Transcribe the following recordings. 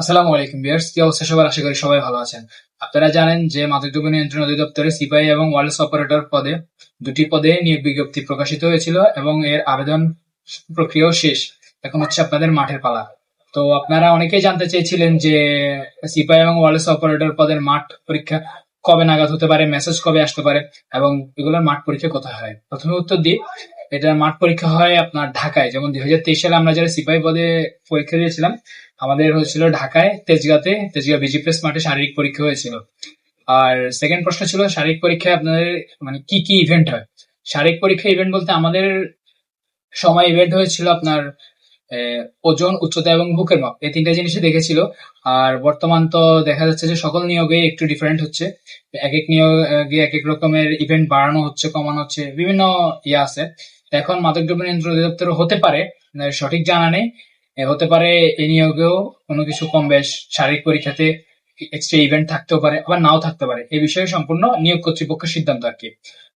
আসসালামু আলাইকুম বিয়ার্স কি অবস্থা সবার? আশা করি সবাই ভালো আছেন। আপনারা জানেন যে মাদকদ্রব্য নিয়ন্ত্রণ অধিদপ্তরে সিপাহী এবং ওয়ারলেস অপারেটর পদে, দুটি পদে নিয়োগ বিজ্ঞপ্তি প্রকাশিত হয়েছিল এবং এর আবেদন প্রক্রিয়াও শেষ। এখন হচ্ছে আপনাদের মাঠের পালা। তো আপনারা অনেকেই জানতে চেয়েছিলেন যে সিপাহী এবং ওয়ারলেস অপারেটর পদের মাঠ পরীক্ষা কবে নাগাদ হতে পারে, মেসেজ কবে আসতে পারে এবং এগুলোর মাঠ পরীক্ষা কোথায় হয়? প্রথমে উত্তর দিই, এটার মাঠ পরীক্ষা হয় আপনার ঢাকায়। যেমন দুই হাজার তেইশ সালে আমরা যারা সিপাহী পদে পরীক্ষা দিয়েছিলাম আমাদের হয়েছিল ঢাকায়, তেজগাঁতে, তেজগাঁ বিজি প্রেস মাঠে শারীরিক পরীক্ষা হয়েছিল। আর সেকেন্ড প্রশ্ন ছিল, শারীরিক পরীক্ষায় আপনাদের মানে কি কি ইভেন্ট হয়? শারীরিক পরীক্ষা ইভেন্ট বলতে আমাদের সময় ইভেন্ট হয়েছিল আপনার ওজন, উচ্চতা এবং বুকের মাপ। এই তিনটা জিনিসই দেখেছিল। আর বর্তমান তো দেখা যাচ্ছে যে সকল নিয়োগে একটু ডিফারেন্ট হচ্ছে। এক এক নিয়োগে এক এক রকমের ইভেন্ট বাড়ানো হচ্ছে, কমানো হচ্ছে, বিভিন্ন ইয়ে আছে। এখন মাদকদ্রব্য নিয়ন্ত্রণ অধিদপ্তর হতে পারে সঠিক জানা নেই। হতে পারে এই নিয়োগেও কোনো কিছু কম বেশ শারীরিক পরীক্ষাতে এক্সট্রা ইভেন্ট থাকতেও পারে, আবার নাও থাকতে পারে। এই বিষয়ে সম্পূর্ণ নিয়োগ কর্তৃপক্ষের সিদ্ধান্ত আর কি।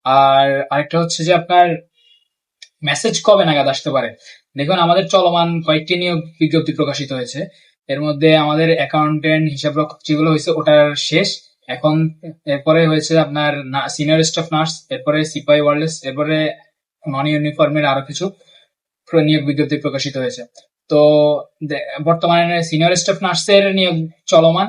আর আরেকটা হচ্ছে যে আপনার মেসেজ কবে নাগাদ আসতে পারে? দেখুন, আমাদের চলমান কয়েকটি নিয়োগ বিজ্ঞপ্তি প্রকাশিত হয়েছে। এর মধ্যে আমাদের অ্যাকাউন্টেন্ট হিসাব রক্ষক যেগুলো হয়েছে, ওটার শেষ। এখন এরপরে হয়েছে আপনার সিনিয়র স্টাফ নার্স এরপরে সিপাই ওয়ারলেস এরপরে নন ইউনিফর্মের আরও কিছু নিয়োগ বিজ্ঞপ্তি প্রকাশিত হয়েছে। তো বর্তমানে সিনিয়র স্টাফ নার্সের নিয়োগ চলমান।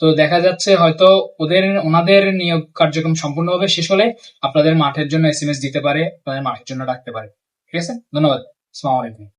তো দেখা যাচ্ছে হয়তো ওদের, ওনাদের নিয়োগ কার্যক্রম সম্পূর্ণভাবে শেষ হলে আপনাদের মাঠের জন্য এস এম এস দিতে পারে, আপনাদের মাঠের জন্য ডাকতে পারে। ঠিক আছে? ধন্যবাদ। আসসালামু